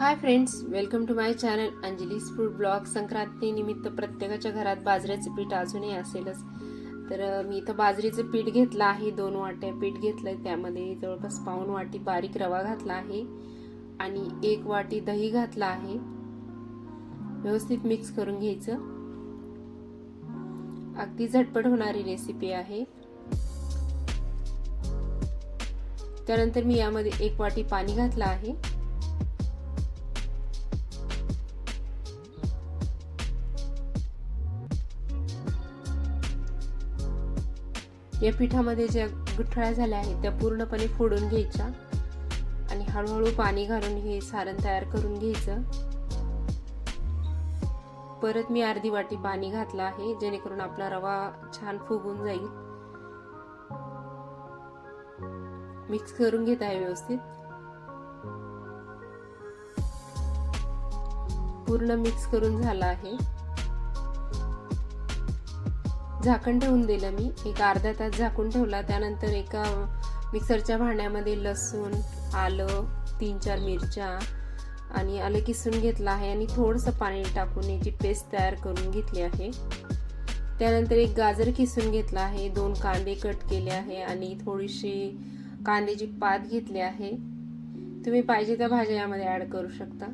Hi friends welcome to my channel Anjali's food blog Sankranti निमित्त प्रत्येकाच्या घरात बाजरीचं पीठ अजूनही असेलच. तर मी इथं बाजरीचं पीठ घेतलं आहे दोन वाट्या पीठ घेतलंय. त्यामध्ये जवळपास पाऊण वाटी बारीक रवा घातला आहे आणि एक वाटी दही घातला आहे. व्यवस्थित मिक्स करून घ्यायचं. अगदी झटपट होणारी रेसिपी आहे. त्यानंतर मी यामध्ये एक वाटी पाणी घातलं आहे. या पिठामध्ये ज्या गुठळ्या झाल्या आहेत त्या पूर्णपणे फोडून घ्यायच्या. आणि हळूहळू पाणी घालून हे सारण तयार करून घ्यायचं. परत मी अर्धी वाटी पाणी घातलं आहे जेणेकरून आपला रवा छान फुगून जाईल. मिक्स करून घेत आहे व्यवस्थित. पूर्ण मिक्स करून झाला आहे. झाकण ठेवून दिलं मी. एक अर्धा तास झाकून ठेवला. त्यानंतर एका मिक्सरच्या भांड्यामध्ये लसूण आलं तीन चार मिरच्या आणि आलं किसून घेतलं आहे आणि थोडंसं पाणी टाकून याची पेस्ट तयार करून घेतली आहे. त्यानंतर एक गाजर किसून घेतला आहे. दोन कांदे कट केले आहे आणि थोडीशी कांद्याची पात घेतली आहे. तुम्ही पाहिजे त्या भाज्या यामध्ये ॲड करू शकता.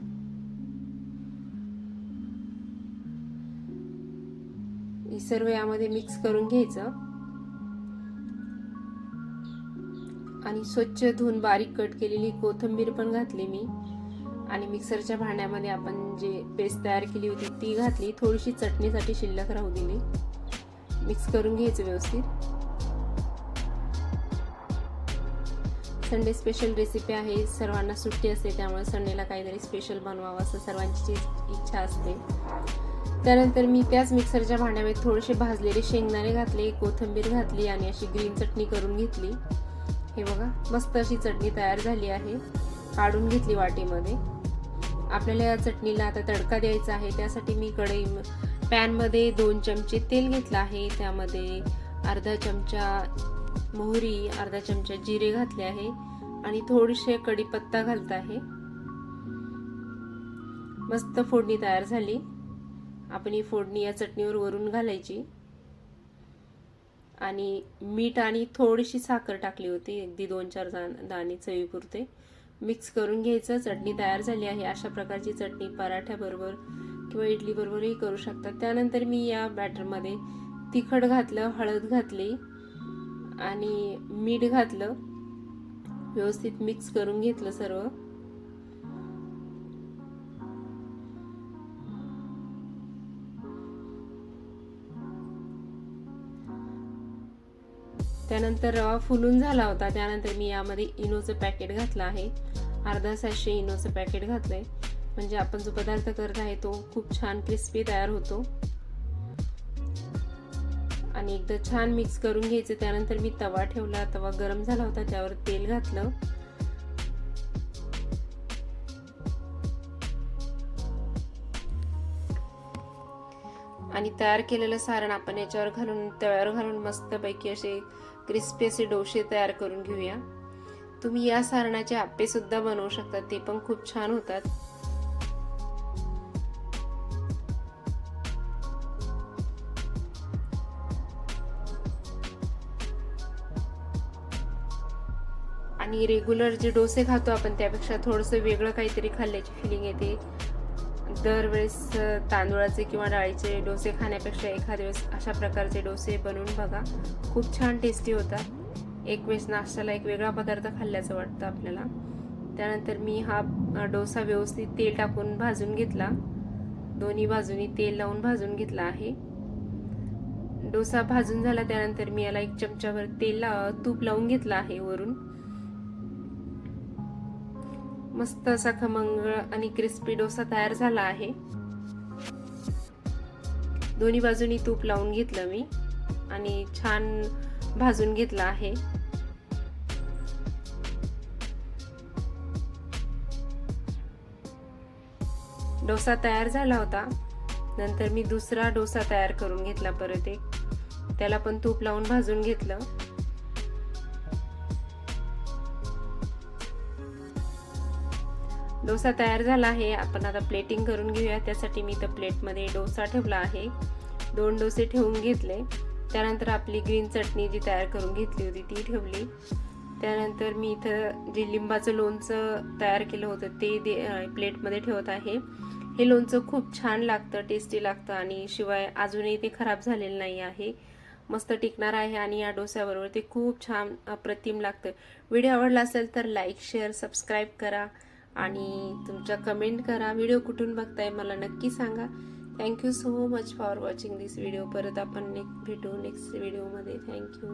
हे सर्व यामध्ये मिक्स करून घ्यायचं. आणि स्वच्छ धुवून बारीक कट केलेली कोथिंबीर पण घातली मी. आणि मिक्सरच्या भांड्यामध्ये आपण जे पेस्ट तयार केली होती ती घातली. थोडीशी चटणीसाठी शिल्लक राहू दिली. मिक्स करून घ्यायचं व्यवस्थित. संडे स्पेशल रेसिपी आहे. सर्वांना सुट्टी असते त्यामुळे संडेला काहीतरी स्पेशल बनवावं असं सर्वांची इच्छा असते. त्यानंतर मी त्याच मिक्सरच्या भांड्यामध्ये थोडेसे भाजलेले शेंगदाणे घातले कोथिंबीर घातली आणि अशी ग्रीन चटणी करून घेतली. हे बघा मस्त अशी चटणी तयार झाली आहे. काढून घेतली वाटीमध्ये. आपल्याला या चटणीला आता तडका द्यायचा आहे. त्यासाठी मी कढई पॅनमध्ये दोन चमचे तेल घेतलं आहे. त्यामध्ये अर्धा चमचा मोहरी अर्धा चमचा जिरे घातले आहे आणि थोडीशे कढीपत्ता घालत आहे. मस्त फोडणी तयार झाली. आपण ही फोडणी या चटणीवर वरून घालायची. आणि मीठ आणि थोडीशी साखर टाकली होती. अगदी दोन चार दाणे चवीपुरते. मिक्स करून घ्यायचं. चटणी तयार झाली आहे. अशा प्रकारची चटणी पराठ्याबरोबर किंवा इडलीबरोबरही करू शकतात त्यानंतर मी या बॅटरमध्ये तिखट घातलं हळद घातली आणि मीठ घातलं. व्यवस्थित मिक्स करून घेतलं सर्व. त्यानंतर रवा फुलून झाला होता. त्यानंतर मी यामध्ये इनोचं पॅकेट घातलं आहे. अर्धा सहाशे इनोचं पॅकेट घातलंय. म्हणजे आपण जो पदार्थ करत आहे तो खूप छान क्रिस्पी तयार होतो. आणि एकदा छान मिक्स करून घ्यायचं. त्यानंतर मी तवा ठेवला. तवा गरम झाला होता. त्यावर तेल घातलं. आणि तयार केलेलं सारण आपण याच्यावर घालून तव्यावर घालून मस्तपैकी असे क्रिस्पी असे डोसे तयार करून घेऊया. तुम्ही या सारणाचे आप्पे सुद्धा बनवू शकता ते पण खूप छान होतात. आणि रेग्युलर जे डोसे खातो आपण त्यापेक्षा थोडंसं वेगळं काहीतरी खाल्ल्याची फिलिंग येते. दरवेळेस तांदूळाचे किंवा डाळीचे डोसे खाण्यापेक्षा एखाद्या वेळेस अशा प्रकारचे डोसे बनवून बघा. खूप छान टेस्टी होतात. एक वेळेस नाश्त्याला एक वेगळा पदार्थ खाल्ल्याचं वाटतं आपल्याला. त्यानंतर मी हा डोसा व्यवस्थित तेल टाकून भाजून घेतला. दोन्ही बाजूनी तेल लावून भाजून घेतला आहे. डोसा भाजून झाला त्यानंतर मी याला एक चमचाभर तेल तूप लावून घेतला आहे वरून. मस्त असा खमंग आणि क्रिस्पी डोसा तयार झाला आहे. दोन्ही बाजूनी तूप लावून घेतलं मी आणि छान भाजून घेतला आहे. डोसा तयार झाला होता. नंतर मी दुसरा डोसा तयार करून घेतला परत एक. त्याला पण तूप लावून भाजून घेतलं. डोसा तयार झाला आहे. आपण आता प्लेटिंग करून घेऊया. त्यासाठी मी इथं प्लेटमध्ये डोसा ठेवला आहे. दोन डोसे ठेवून घेतले. त्यानंतर आपली ग्रीन चटणी जी तयार करून घेतली होती ती ठेवली. त्यानंतर मी इथं जे लिंबाचं लोणचं तयार केलं होतं ते दे प्लेटमध्ये ठेवत आहे. हे लोणचं खूप छान लागतं टेस्टी लागतं आणि शिवाय अजूनही ते खराब झालेलं नाही आहे. मस्त टिकणार आहे आणि या डोस्याबरोबर ते खूप छान अप्रतिम लागतं. व्हिडिओ आवडला असेल तर लाईक शेअर सबस्क्राईब करा. आणि तुमच्या कमेंट करा. व्हिडिओ कुठून बघताय मला नक्की सांगा. Thank you so much for watching this video परत आपण नेक्स्ट भेटू नेक्स्ट व्हिडिओमध्ये थँक्यू